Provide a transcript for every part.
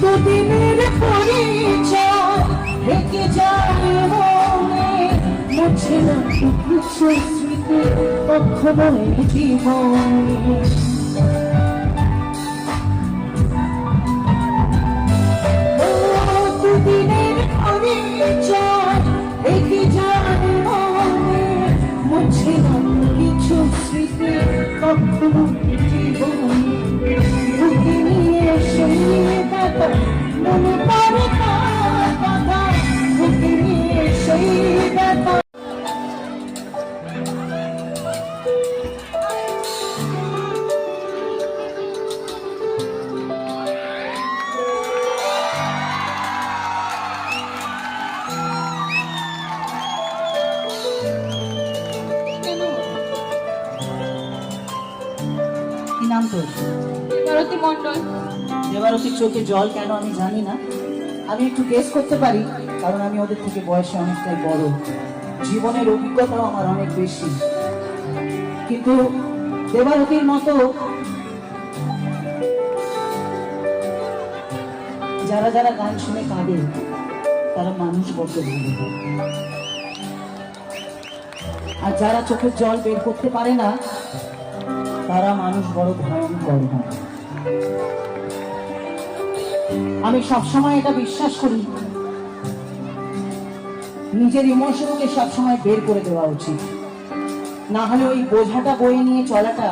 দুদিনের পরিচয় থেকে যায় মনে। মুছে না স্মৃতি এই জীবনে। ও দুদিনের নাম তোর ভারতী মন্ডল দেবারতির চোখে জল কেন আমি জানি না। আমি একটু গেস করতে পারি কারণ আমি ওদের থেকে বয়সে অনেকটাই বড়। জীবনের অভিজ্ঞতাও আমার অনেক বেশি। কিন্তু দেবারতির মতো যারা যারা গান শুনে কাঁদে তারা মানুষ বড্ড ভালো আর যারা চোখের জল বের করতে পারে না মানুষ বড় ভয়ঙ্কর হয়। আমি সবসময় এটা বিশ্বাস করি, নিজের ইমোশনকে সবসময় বের করে দেওয়া উচিত। না হলে ওই বোঝাটা বয়ে নিয়ে চলাটা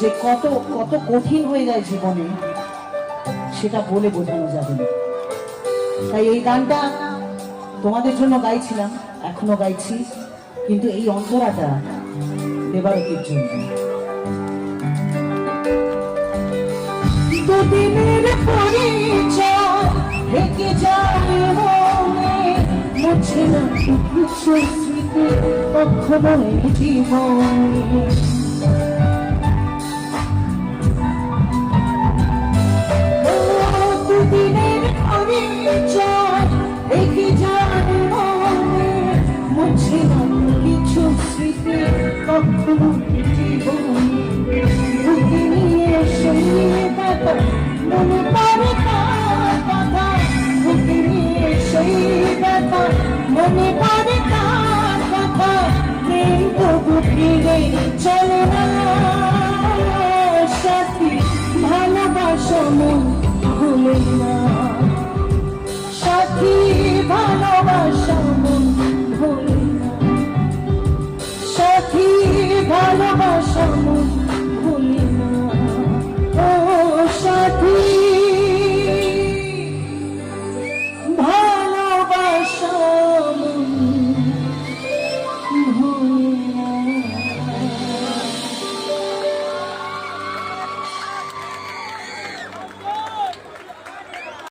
যে কত কত কঠিন হয়ে যায় জীবনে, সেটা বলে বোঝানো যাবে না। তাই এই গানটা তোমাদের জন্য গাইছিলাম, এখনও গাইছি, কিন্তু এই অন্তরাটা দেবারতির জন্য। পরিচয় থেকে যায় মনে। মুছে না কিছু স্মৃতি, কখনো জীবনে। দুদিনের পরিচয় না কিছু স্মৃতি, কখনো মনে